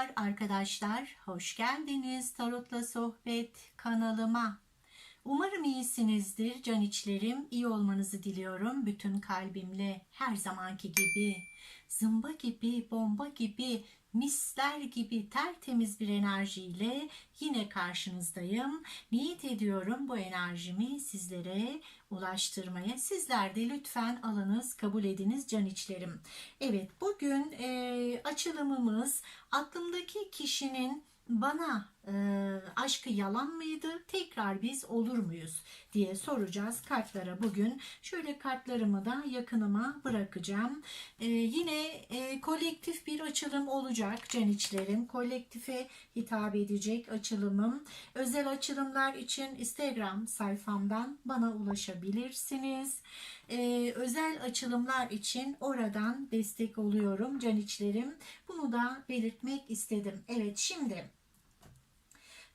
Merhabalar arkadaşlar, hoş geldiniz Tarotla Sohbet kanalıma. Umarım iyisinizdir can içlerim, iyi olmanızı diliyorum bütün kalbimle her zamanki gibi. Zımba gibi, bomba gibi, misler gibi tertemiz bir enerjiyle yine karşınızdayım. Niyet ediyorum bu enerjimi sizlere ulaştırmaya. Sizler de lütfen alınız, kabul ediniz can içlerim. Evet bugün e, açılımımız aklımdaki kişinin bana e, aşkı yalan mıydı? Tekrar biz olur muyuz diye soracağız kartlara bugün. Şöyle kartlarımı da yakınıma bırakacağım. E, yine e, kolektif bir açılım olacak can içlerim. Kolektife hitap edecek açılımım. Özel açılımlar için Instagram sayfamdan bana ulaşabilirsiniz. Ee, özel açılımlar için oradan destek oluyorum can içlerim. Bunu da belirtmek istedim. Evet şimdi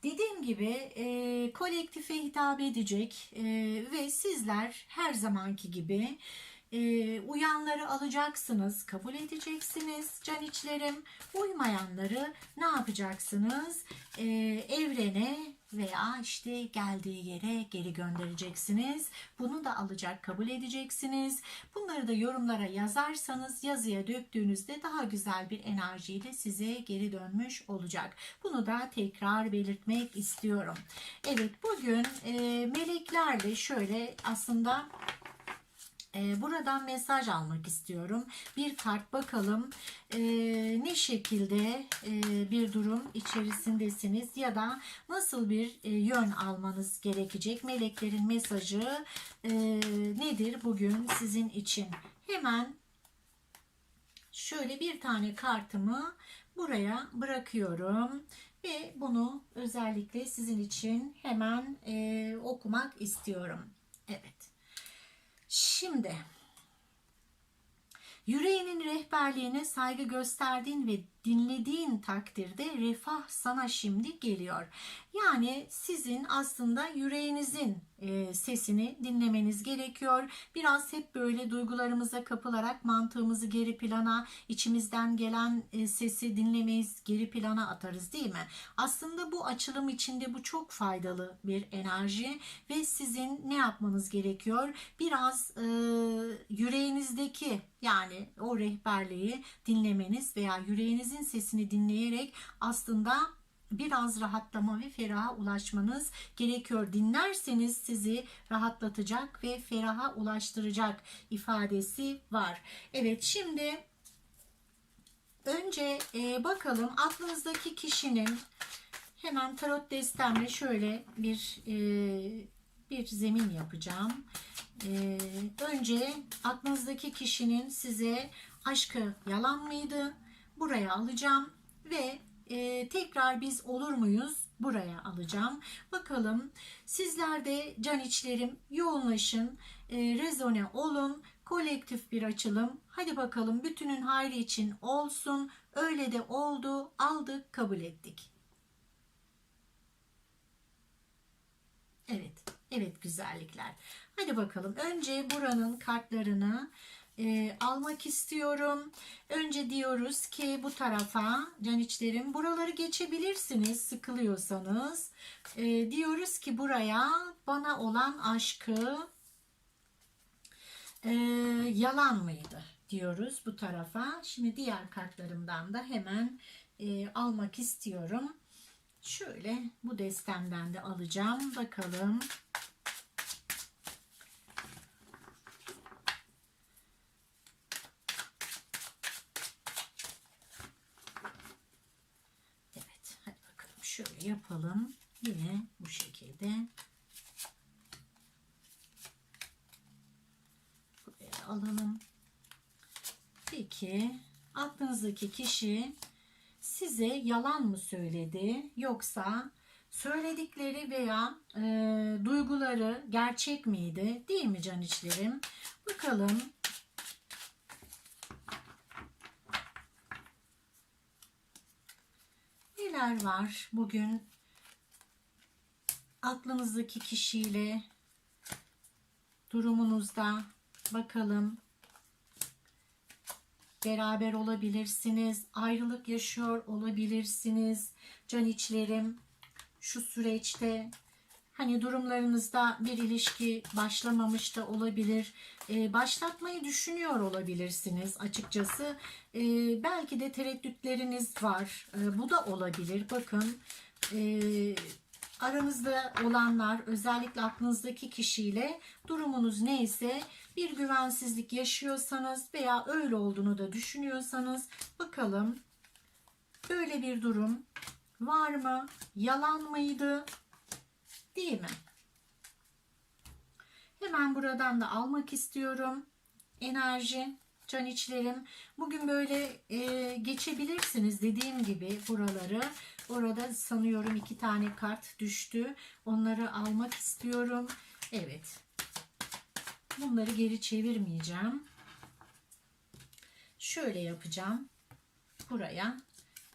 dediğim gibi e, kolektife hitap edecek e, ve sizler her zamanki gibi e, uyanları alacaksınız, kabul edeceksiniz can içlerim. Uymayanları ne yapacaksınız? E, evrene veya işte geldiği yere geri göndereceksiniz. Bunu da alacak, kabul edeceksiniz. Bunları da yorumlara yazarsanız yazıya döktüğünüzde daha güzel bir enerjiyle size geri dönmüş olacak. Bunu da tekrar belirtmek istiyorum. Evet bugün e, meleklerle şöyle aslında e, buradan mesaj almak istiyorum. Bir kart bakalım e, ne şekilde e, bir durum içerisindesiniz ya da nasıl bir e, yön almanız gerekecek. Meleklerin mesajı e, nedir bugün sizin için? Hemen şöyle bir tane kartımı buraya bırakıyorum ve bunu özellikle sizin için hemen okumak istiyorum. Evet. Şimdi yüreğinin rehberliğine saygı gösterdiğin ve dinlediğin takdirde refah sana şimdi geliyor. Yani sizin aslında yüreğinizin e, sesini dinlemeniz gerekiyor. Biraz hep böyle duygularımıza kapılarak mantığımızı geri plana, içimizden gelen e, sesi dinlemeyiz, geri plana atarız değil mi? Aslında bu açılım içinde bu çok faydalı bir enerji ve sizin ne yapmanız gerekiyor? Biraz e, yüreğinizdeki yani o rehberliği dinlemeniz veya yüreğinizin sesini dinleyerek aslında biraz rahatlama ve feraha ulaşmanız gerekiyor. Dinlerseniz sizi rahatlatacak ve feraha ulaştıracak ifadesi var. Evet şimdi önce e, bakalım aklınızdaki kişinin hemen tarot destemle şöyle bir e, bir zemin yapacağım. E, önce aklınızdaki kişinin size aşkı yalan mıydı? Buraya alacağım ve e, tekrar biz olur muyuz buraya alacağım. Bakalım sizler de can içlerim yoğunlaşın, e, rezone olun, kolektif bir açılım. Hadi bakalım bütünün hayrı için olsun. Öyle de oldu, aldık, kabul ettik. Evet, evet güzellikler. Hadi bakalım önce buranın kartlarını e, almak istiyorum. Önce diyoruz ki bu tarafa can içlerim buraları geçebilirsiniz sıkılıyorsanız. E, diyoruz ki buraya bana olan aşkı e, yalan mıydı diyoruz bu tarafa. Şimdi diğer kartlarımdan da hemen e, almak istiyorum. Şöyle bu destemden de alacağım. Bakalım. Evet, hadi bakalım şöyle yapalım. Yine bu şekilde. Buraya alalım. Peki, aklınızdaki kişi size yalan mı söyledi yoksa söyledikleri veya e, duyguları gerçek miydi değil mi can içlerim? Bakalım neler var bugün aklınızdaki kişiyle durumunuzda bakalım beraber olabilirsiniz, ayrılık yaşıyor olabilirsiniz. Can içlerim şu süreçte hani durumlarınızda bir ilişki başlamamış da olabilir. Ee, başlatmayı düşünüyor olabilirsiniz açıkçası. Ee, belki de tereddütleriniz var. Ee, bu da olabilir. Bakın e, aranızda olanlar özellikle aklınızdaki kişiyle durumunuz neyse bir güvensizlik yaşıyorsanız veya öyle olduğunu da düşünüyorsanız bakalım böyle bir durum var mı? Yalan mıydı? Değil mi? Hemen buradan da almak istiyorum. Enerji, can içlerim. Bugün böyle e, geçebilirsiniz dediğim gibi buraları. Orada sanıyorum iki tane kart düştü. Onları almak istiyorum. Evet. Bunları geri çevirmeyeceğim. Şöyle yapacağım. Buraya.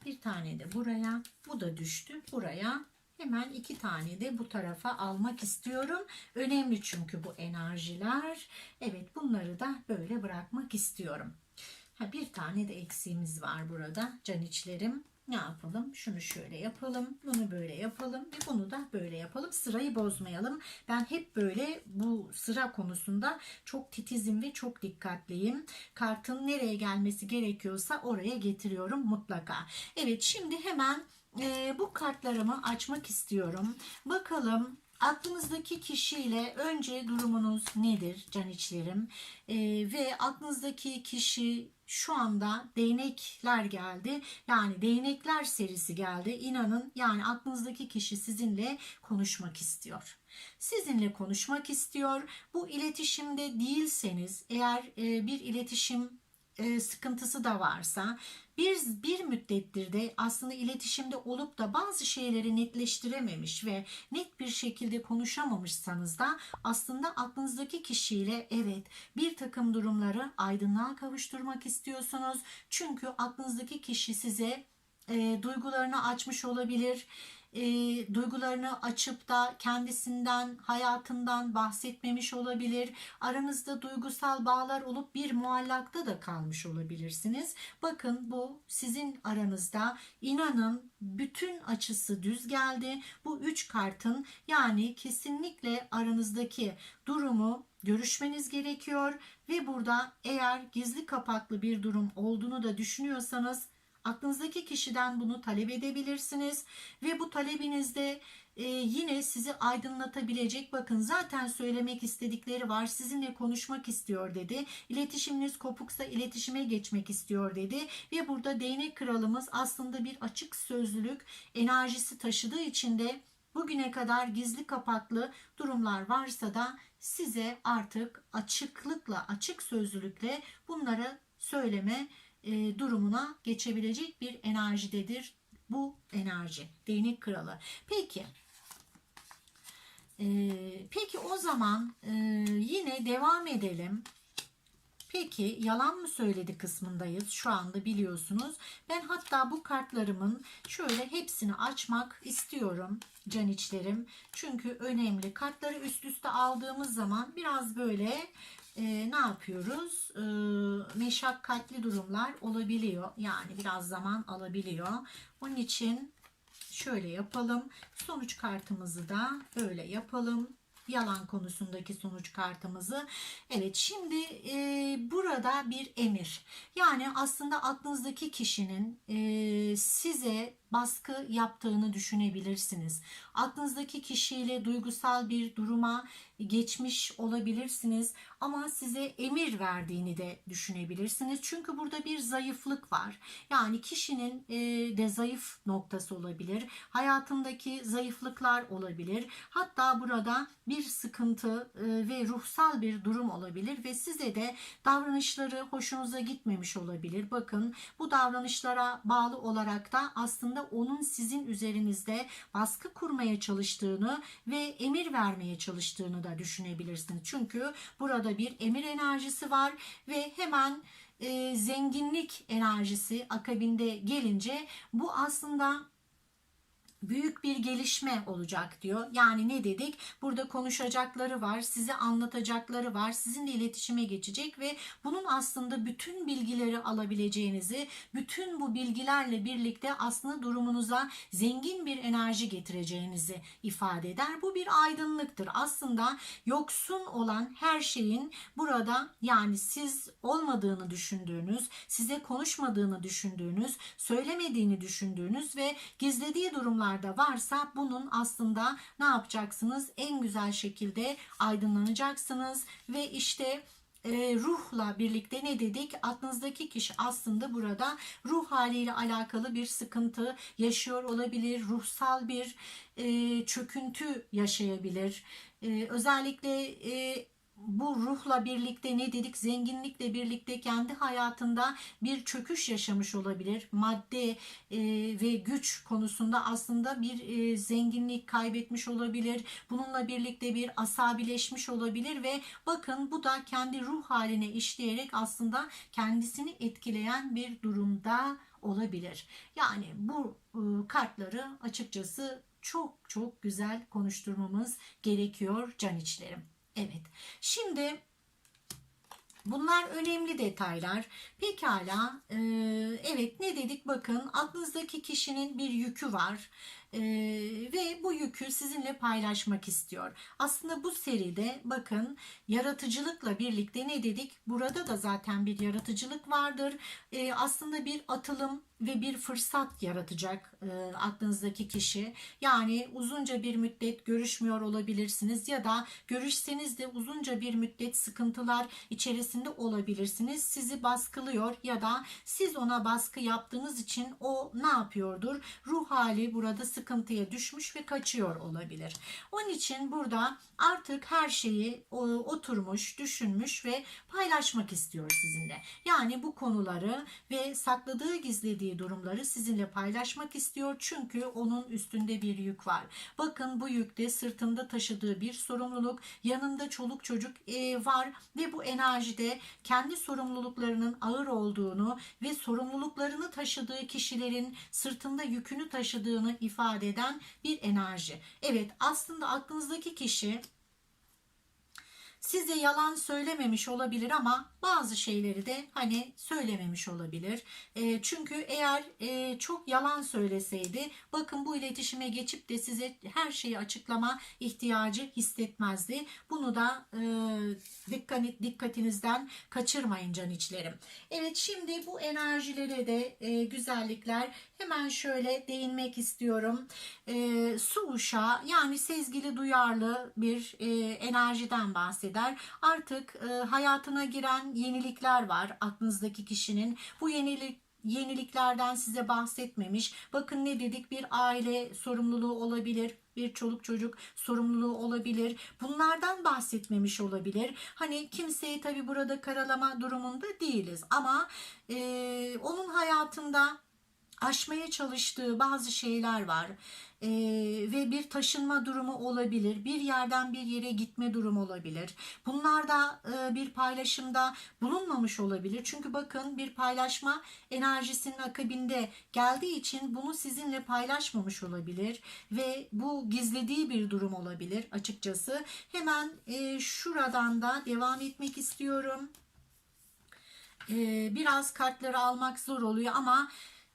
Bir tane de buraya. Bu da düştü. Buraya. Hemen iki tane de bu tarafa almak istiyorum. Önemli çünkü bu enerjiler. Evet bunları da böyle bırakmak istiyorum. Ha, bir tane de eksiğimiz var burada. Can içlerim. Ne yapalım? Şunu şöyle yapalım. Bunu böyle yapalım. Ve bunu da böyle yapalım. Sırayı bozmayalım. Ben hep böyle bu sıra konusunda çok titizim ve çok dikkatliyim. Kartın nereye gelmesi gerekiyorsa oraya getiriyorum mutlaka. Evet şimdi hemen e, bu kartlarımı açmak istiyorum. Bakalım aklınızdaki kişiyle önce durumunuz nedir can içlerim? E, ve aklınızdaki kişi şu anda değnekler geldi. Yani değnekler serisi geldi. İnanın yani aklınızdaki kişi sizinle konuşmak istiyor. Sizinle konuşmak istiyor. Bu iletişimde değilseniz eğer e, bir iletişim e, sıkıntısı da varsa bir, bir müddettir de aslında iletişimde olup da bazı şeyleri netleştirememiş ve net bir şekilde konuşamamışsanız da aslında aklınızdaki kişiyle evet bir takım durumları aydınlığa kavuşturmak istiyorsunuz. Çünkü aklınızdaki kişi size e, duygularını açmış olabilir e, duygularını açıp da kendisinden, hayatından bahsetmemiş olabilir. Aranızda duygusal bağlar olup bir muallakta da kalmış olabilirsiniz. Bakın bu sizin aranızda inanın bütün açısı düz geldi. Bu üç kartın yani kesinlikle aranızdaki durumu görüşmeniz gerekiyor ve burada eğer gizli kapaklı bir durum olduğunu da düşünüyorsanız Aklınızdaki kişiden bunu talep edebilirsiniz ve bu talebinizde e, yine sizi aydınlatabilecek bakın zaten söylemek istedikleri var sizinle konuşmak istiyor dedi iletişiminiz kopuksa iletişime geçmek istiyor dedi ve burada değnek kralımız aslında bir açık sözlülük enerjisi taşıdığı için de bugüne kadar gizli kapaklı durumlar varsa da size artık açıklıkla açık sözlülükle bunları söyleme e, durumuna geçebilecek bir enerjidedir bu enerji. Değnek kralı. Peki. E, peki o zaman e, yine devam edelim. Peki yalan mı söyledi kısmındayız şu anda biliyorsunuz. Ben hatta bu kartlarımın şöyle hepsini açmak istiyorum can içlerim. Çünkü önemli. Kartları üst üste aldığımız zaman biraz böyle e, ne yapıyoruz? E, meşakkatli durumlar olabiliyor. Yani biraz zaman alabiliyor. Onun için şöyle yapalım. Sonuç kartımızı da böyle yapalım yalan konusundaki sonuç kartımızı. Evet şimdi e, burada bir emir. Yani aslında aklınızdaki kişinin e, size baskı yaptığını düşünebilirsiniz. Aklınızdaki kişiyle duygusal bir duruma geçmiş olabilirsiniz ama size emir verdiğini de düşünebilirsiniz. Çünkü burada bir zayıflık var. Yani kişinin e, de zayıf noktası olabilir. Hayatındaki zayıflıklar olabilir. Hatta burada bir sıkıntı e, ve ruhsal bir durum olabilir ve size de davranışları hoşunuza gitmemiş olabilir. Bakın bu davranışlara bağlı olarak da aslında onun sizin üzerinizde baskı kurmaya çalıştığını ve emir vermeye çalıştığını da düşünebilirsiniz. Çünkü burada bir emir enerjisi var ve hemen e, zenginlik enerjisi akabinde gelince bu aslında büyük bir gelişme olacak diyor. Yani ne dedik? Burada konuşacakları var, size anlatacakları var, sizinle iletişime geçecek ve bunun aslında bütün bilgileri alabileceğinizi, bütün bu bilgilerle birlikte aslında durumunuza zengin bir enerji getireceğinizi ifade eder. Bu bir aydınlıktır. Aslında yoksun olan her şeyin burada yani siz olmadığını düşündüğünüz, size konuşmadığını düşündüğünüz, söylemediğini düşündüğünüz ve gizlediği durumlar da varsa bunun aslında ne yapacaksınız? En güzel şekilde aydınlanacaksınız ve işte e, ruhla birlikte ne dedik? Aklınızdaki kişi aslında burada ruh haliyle alakalı bir sıkıntı yaşıyor olabilir. Ruhsal bir e, çöküntü yaşayabilir. E, özellikle bu ruhla birlikte ne dedik zenginlikle birlikte kendi hayatında bir çöküş yaşamış olabilir. Madde e, ve güç konusunda aslında bir e, zenginlik kaybetmiş olabilir. Bununla birlikte bir asabileşmiş olabilir ve bakın bu da kendi ruh haline işleyerek aslında kendisini etkileyen bir durumda olabilir. Yani bu e, kartları açıkçası çok çok güzel konuşturmamız gerekiyor can içlerim. Evet. Şimdi bunlar önemli detaylar. Pekala. e, evet ne dedik bakın aklınızdaki kişinin bir yükü var. E, ve bu yükü sizinle paylaşmak istiyor. Aslında bu seride bakın yaratıcılıkla birlikte ne dedik? Burada da zaten bir yaratıcılık vardır. E, aslında bir atılım ve bir fırsat yaratacak e, aklınızdaki kişi. Yani uzunca bir müddet görüşmüyor olabilirsiniz ya da görüşseniz de uzunca bir müddet sıkıntılar içerisinde olabilirsiniz. Sizi baskılıyor ya da siz ona baskı yaptığınız için o ne yapıyordur? Ruh hali burada sıkıntıya düşmüş ve kaçıyor olabilir. Onun için burada artık her şeyi o, oturmuş, düşünmüş ve paylaşmak istiyor sizinle. Yani bu konuları ve sakladığı, gizlediği durumları sizinle paylaşmak istiyor. Çünkü onun üstünde bir yük var. Bakın bu yükte sırtında taşıdığı bir sorumluluk, yanında çoluk çocuk e, var ve bu enerjide kendi sorumluluklarının ağır olduğunu ve sorumluluklarını taşıdığı kişilerin sırtında yükünü taşıdığını ifade eden bir enerji. Evet aslında aklınızdaki kişi size yalan söylememiş olabilir ama bazı şeyleri de hani söylememiş olabilir. E, çünkü eğer e, çok yalan söyleseydi bakın bu iletişime geçip de size her şeyi açıklama ihtiyacı hissetmezdi. Bunu da e, dikkat, dikkatinizden kaçırmayın can içlerim. Evet şimdi bu enerjilere de e, güzellikler hemen şöyle değinmek istiyorum. E, su uşağı yani sezgili duyarlı bir e, enerjiden bahsediyorum eder. Artık e, hayatına giren yenilikler var aklınızdaki kişinin. Bu yenilik yeniliklerden size bahsetmemiş. Bakın ne dedik bir aile sorumluluğu olabilir bir çoluk çocuk sorumluluğu olabilir. Bunlardan bahsetmemiş olabilir. Hani kimseyi tabi burada karalama durumunda değiliz ama e, onun hayatında aşmaya çalıştığı bazı şeyler var ee, ve bir taşınma durumu olabilir bir yerden bir yere gitme durumu olabilir. Bunlar da e, bir paylaşımda bulunmamış olabilir. Çünkü bakın bir paylaşma enerjisinin akabinde geldiği için bunu sizinle paylaşmamış olabilir ve bu gizlediği bir durum olabilir açıkçası. Hemen e, şuradan da devam etmek istiyorum. Ee, biraz kartları almak zor oluyor ama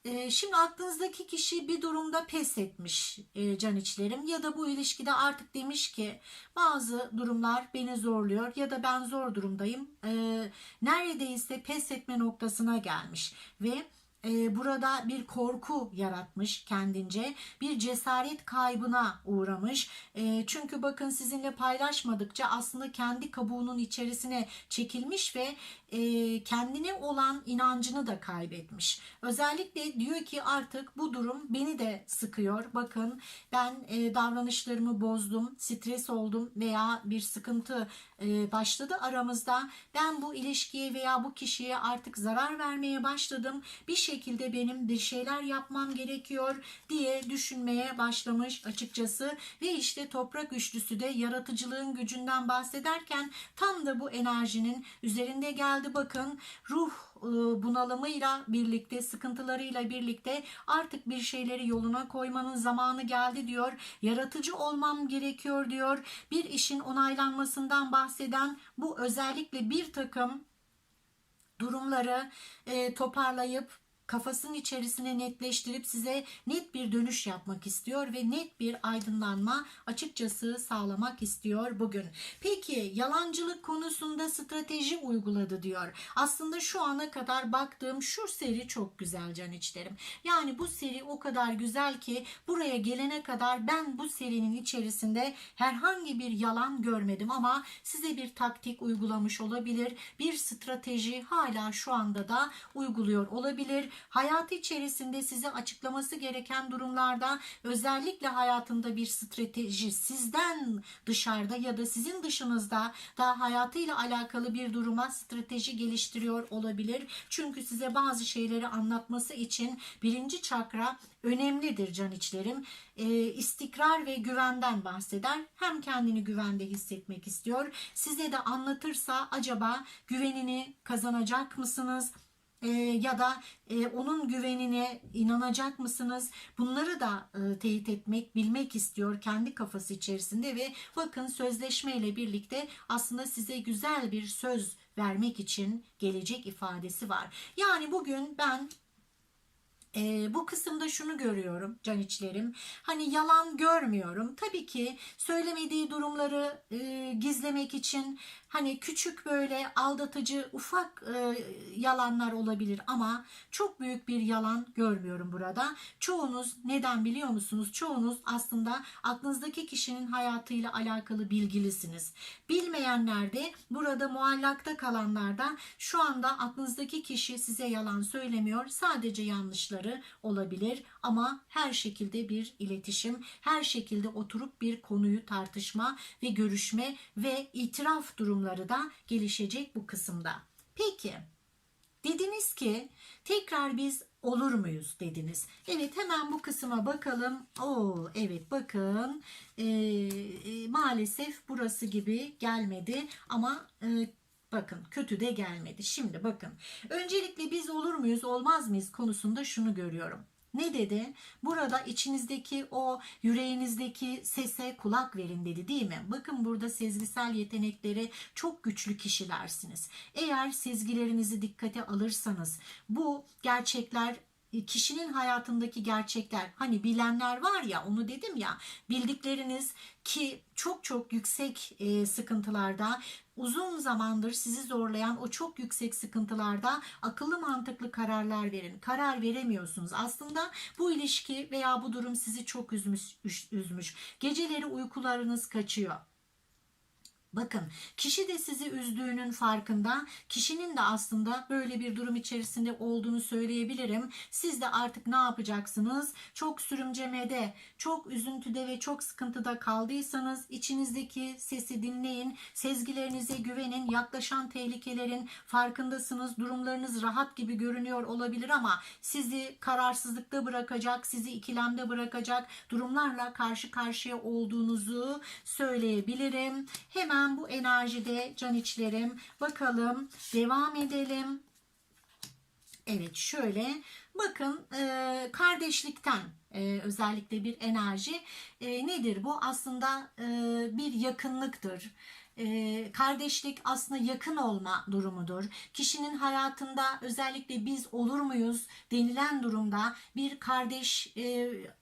ee, şimdi aklınızdaki kişi bir durumda pes etmiş e, can içlerim ya da bu ilişkide artık demiş ki bazı durumlar beni zorluyor ya da ben zor durumdayım. Ee, neredeyse pes etme noktasına gelmiş ve e, burada bir korku yaratmış kendince bir cesaret kaybına uğramış. E, çünkü bakın sizinle paylaşmadıkça aslında kendi kabuğunun içerisine çekilmiş ve e, kendine olan inancını da kaybetmiş. Özellikle diyor ki artık bu durum beni de sıkıyor. Bakın ben e, davranışlarımı bozdum stres oldum veya bir sıkıntı e, başladı aramızda. Ben bu ilişkiye veya bu kişiye artık zarar vermeye başladım. Bir şey şekilde benim bir şeyler yapmam gerekiyor diye düşünmeye başlamış açıkçası ve işte toprak üçlüsü de yaratıcılığın gücünden bahsederken tam da bu enerjinin üzerinde geldi bakın ruh e, bunalımıyla birlikte, sıkıntılarıyla birlikte artık bir şeyleri yoluna koymanın zamanı geldi diyor. Yaratıcı olmam gerekiyor diyor. Bir işin onaylanmasından bahseden bu özellikle bir takım durumları e, toparlayıp kafasının içerisine netleştirip size net bir dönüş yapmak istiyor ve net bir aydınlanma açıkçası sağlamak istiyor bugün. Peki yalancılık konusunda strateji uyguladı diyor. Aslında şu ana kadar baktığım şu seri çok güzel can içlerim. Yani bu seri o kadar güzel ki buraya gelene kadar ben bu serinin içerisinde herhangi bir yalan görmedim ama size bir taktik uygulamış olabilir. Bir strateji hala şu anda da uyguluyor olabilir hayatı içerisinde size açıklaması gereken durumlarda özellikle hayatında bir strateji sizden dışarıda ya da sizin dışınızda da hayatıyla alakalı bir duruma strateji geliştiriyor olabilir. Çünkü size bazı şeyleri anlatması için birinci çakra önemlidir can içlerim. E, istikrar ve güvenden bahseder. Hem kendini güvende hissetmek istiyor. Size de anlatırsa acaba güvenini kazanacak mısınız? E, ya da e, onun güvenine inanacak mısınız? Bunları da e, teyit etmek, bilmek istiyor kendi kafası içerisinde ve bakın sözleşme ile birlikte aslında size güzel bir söz vermek için gelecek ifadesi var. Yani bugün ben e, bu kısımda şunu görüyorum can içlerim. Hani yalan görmüyorum. Tabii ki söylemediği durumları e, gizlemek için hani küçük böyle aldatıcı ufak e, yalanlar olabilir ama çok büyük bir yalan görmüyorum burada. Çoğunuz neden biliyor musunuz? Çoğunuz aslında aklınızdaki kişinin hayatıyla alakalı bilgilisiniz. Bilmeyenler de burada muallakta kalanlar da şu anda aklınızdaki kişi size yalan söylemiyor. Sadece yanlışları olabilir ama her şekilde bir iletişim, her şekilde oturup bir konuyu tartışma ve görüşme ve itiraf durumları da gelişecek bu kısımda. Peki dediniz ki tekrar biz olur muyuz dediniz. Evet hemen bu kısma bakalım. Oo evet bakın ee, e, maalesef burası gibi gelmedi ama e, Bakın kötü de gelmedi. Şimdi bakın. Öncelikle biz olur muyuz olmaz mıyız konusunda şunu görüyorum. Ne dedi? Burada içinizdeki o yüreğinizdeki sese kulak verin dedi değil mi? Bakın burada sezgisel yetenekleri çok güçlü kişilersiniz. Eğer sezgilerinizi dikkate alırsanız bu gerçekler kişinin hayatındaki gerçekler hani bilenler var ya onu dedim ya bildikleriniz ki çok çok yüksek e, sıkıntılarda uzun zamandır sizi zorlayan o çok yüksek sıkıntılarda akıllı mantıklı kararlar verin. Karar veremiyorsunuz. Aslında bu ilişki veya bu durum sizi çok üzmüş. üzmüş. Geceleri uykularınız kaçıyor. Bakın kişi de sizi üzdüğünün farkında. Kişinin de aslında böyle bir durum içerisinde olduğunu söyleyebilirim. Siz de artık ne yapacaksınız? Çok sürümcemede, çok üzüntüde ve çok sıkıntıda kaldıysanız içinizdeki sesi dinleyin. Sezgilerinize güvenin. Yaklaşan tehlikelerin farkındasınız. Durumlarınız rahat gibi görünüyor olabilir ama sizi kararsızlıkta bırakacak, sizi ikilemde bırakacak durumlarla karşı karşıya olduğunuzu söyleyebilirim. Hemen Hemen bu enerjide can içlerim. Bakalım devam edelim. Evet şöyle bakın e, kardeşlikten e, özellikle bir enerji e, nedir bu? Aslında e, bir yakınlıktır kardeşlik aslında yakın olma durumudur. Kişinin hayatında özellikle biz olur muyuz denilen durumda bir kardeş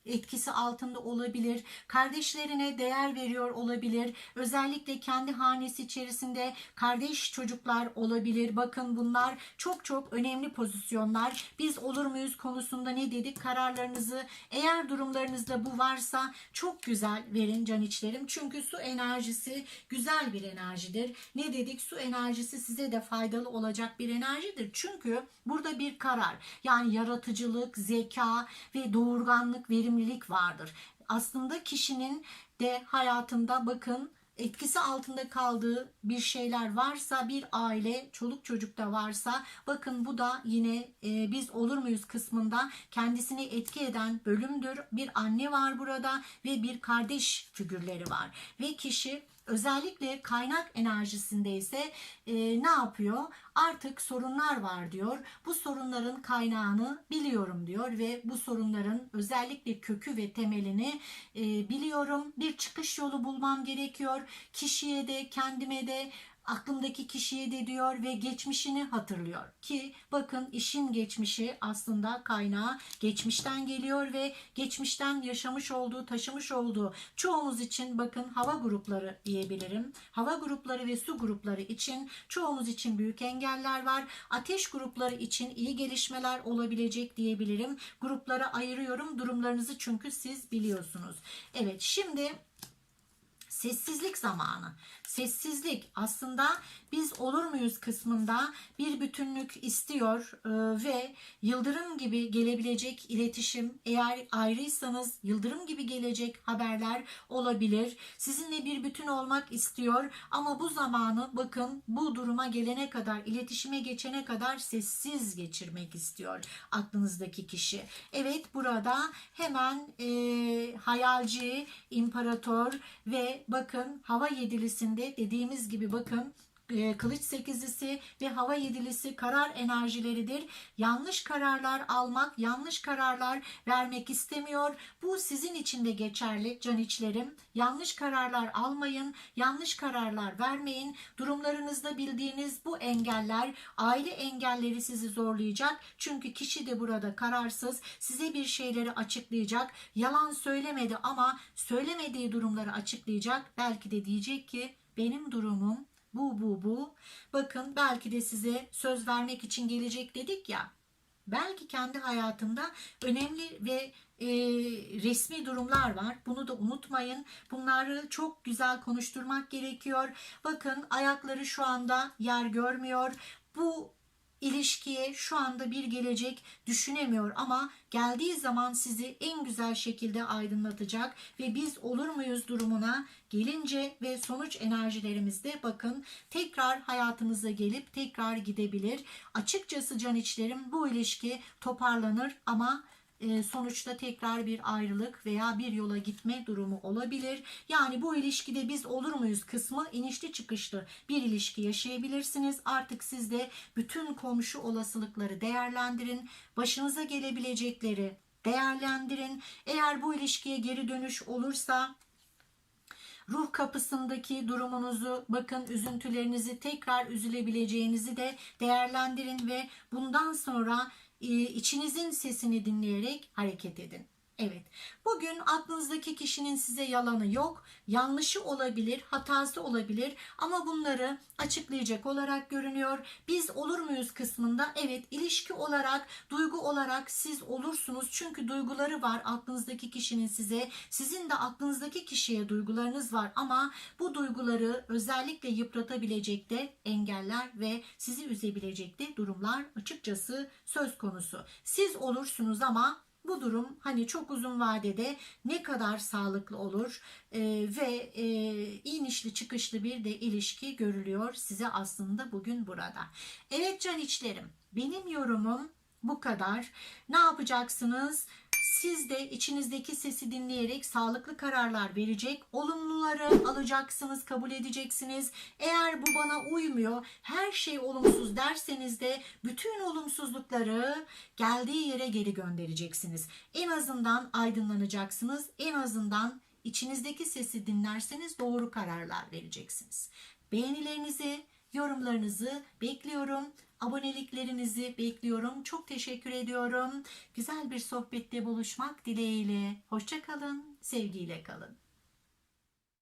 etkisi altında olabilir. Kardeşlerine değer veriyor olabilir. Özellikle kendi hanesi içerisinde kardeş çocuklar olabilir. Bakın bunlar çok çok önemli pozisyonlar. Biz olur muyuz konusunda ne dedik? Kararlarınızı eğer durumlarınızda bu varsa çok güzel verin can içlerim. Çünkü su enerjisi güzel bir enerjidir. Ne dedik? Su enerjisi size de faydalı olacak bir enerjidir. Çünkü burada bir karar yani yaratıcılık, zeka ve doğurganlık, verimlilik vardır. Aslında kişinin de hayatında bakın etkisi altında kaldığı bir şeyler varsa bir aile çoluk çocukta varsa bakın bu da yine e, biz olur muyuz kısmında kendisini etki eden bölümdür. Bir anne var burada ve bir kardeş figürleri var ve kişi özellikle kaynak enerjisinde ise e, ne yapıyor? Artık sorunlar var diyor. Bu sorunların kaynağını biliyorum diyor ve bu sorunların özellikle kökü ve temelini e, biliyorum. Bir çıkış yolu bulmam gerekiyor. Kişiye de kendime de aklımdaki kişiye de diyor ve geçmişini hatırlıyor. Ki bakın işin geçmişi aslında kaynağı geçmişten geliyor ve geçmişten yaşamış olduğu taşımış olduğu çoğumuz için bakın hava grupları diyebilirim. Hava grupları ve su grupları için çoğumuz için büyük engeller var. Ateş grupları için iyi gelişmeler olabilecek diyebilirim. Gruplara ayırıyorum. Durumlarınızı çünkü siz biliyorsunuz. Evet şimdi Sessizlik zamanı. Sessizlik aslında biz olur muyuz kısmında bir bütünlük istiyor e, ve yıldırım gibi gelebilecek iletişim eğer ayrıysanız yıldırım gibi gelecek haberler olabilir. Sizinle bir bütün olmak istiyor ama bu zamanı bakın bu duruma gelene kadar iletişime geçene kadar sessiz geçirmek istiyor aklınızdaki kişi. Evet burada hemen e, hayalci, imparator ve bakın hava yedilisinde dediğimiz gibi bakın kılıç sekizlisi ve hava yedilisi karar enerjileridir. Yanlış kararlar almak, yanlış kararlar vermek istemiyor. Bu sizin için de geçerli can içlerim. Yanlış kararlar almayın, yanlış kararlar vermeyin. Durumlarınızda bildiğiniz bu engeller, aile engelleri sizi zorlayacak. Çünkü kişi de burada kararsız, size bir şeyleri açıklayacak. Yalan söylemedi ama söylemediği durumları açıklayacak. Belki de diyecek ki benim durumum bu bu bu. Bakın belki de size söz vermek için gelecek dedik ya. Belki kendi hayatında önemli ve e, resmi durumlar var. Bunu da unutmayın. Bunları çok güzel konuşturmak gerekiyor. Bakın ayakları şu anda yer görmüyor. Bu ilişkiye şu anda bir gelecek düşünemiyor ama geldiği zaman sizi en güzel şekilde aydınlatacak ve biz olur muyuz durumuna gelince ve sonuç enerjilerimizde bakın tekrar hayatınıza gelip tekrar gidebilir. Açıkçası can içlerim bu ilişki toparlanır ama sonuçta tekrar bir ayrılık veya bir yola gitme durumu olabilir. Yani bu ilişkide biz olur muyuz kısmı inişli çıkışlı bir ilişki yaşayabilirsiniz. Artık siz de bütün komşu olasılıkları değerlendirin. Başınıza gelebilecekleri değerlendirin. Eğer bu ilişkiye geri dönüş olursa ruh kapısındaki durumunuzu bakın üzüntülerinizi tekrar üzülebileceğinizi de değerlendirin ve bundan sonra e, içinizin sesini dinleyerek hareket edin. Evet. Bugün aklınızdaki kişinin size yalanı yok. Yanlışı olabilir, hatası olabilir ama bunları açıklayacak olarak görünüyor. Biz olur muyuz kısmında evet ilişki olarak, duygu olarak siz olursunuz. Çünkü duyguları var aklınızdaki kişinin size. Sizin de aklınızdaki kişiye duygularınız var ama bu duyguları özellikle yıpratabilecek de engeller ve sizi üzebilecek de durumlar açıkçası söz konusu. Siz olursunuz ama bu durum hani çok uzun vadede ne kadar sağlıklı olur e, ve e, inişli çıkışlı bir de ilişki görülüyor size aslında bugün burada. Evet can içlerim benim yorumum bu kadar. Ne yapacaksınız? Siz de içinizdeki sesi dinleyerek sağlıklı kararlar verecek, olumluları alacaksınız, kabul edeceksiniz. Eğer bu bana uymuyor, her şey olumsuz derseniz de bütün olumsuzlukları geldiği yere geri göndereceksiniz. En azından aydınlanacaksınız. En azından içinizdeki sesi dinlerseniz doğru kararlar vereceksiniz. Beğenilerinizi, yorumlarınızı bekliyorum. Aboneliklerinizi bekliyorum. Çok teşekkür ediyorum. Güzel bir sohbette buluşmak dileğiyle. Hoşçakalın, sevgiyle kalın.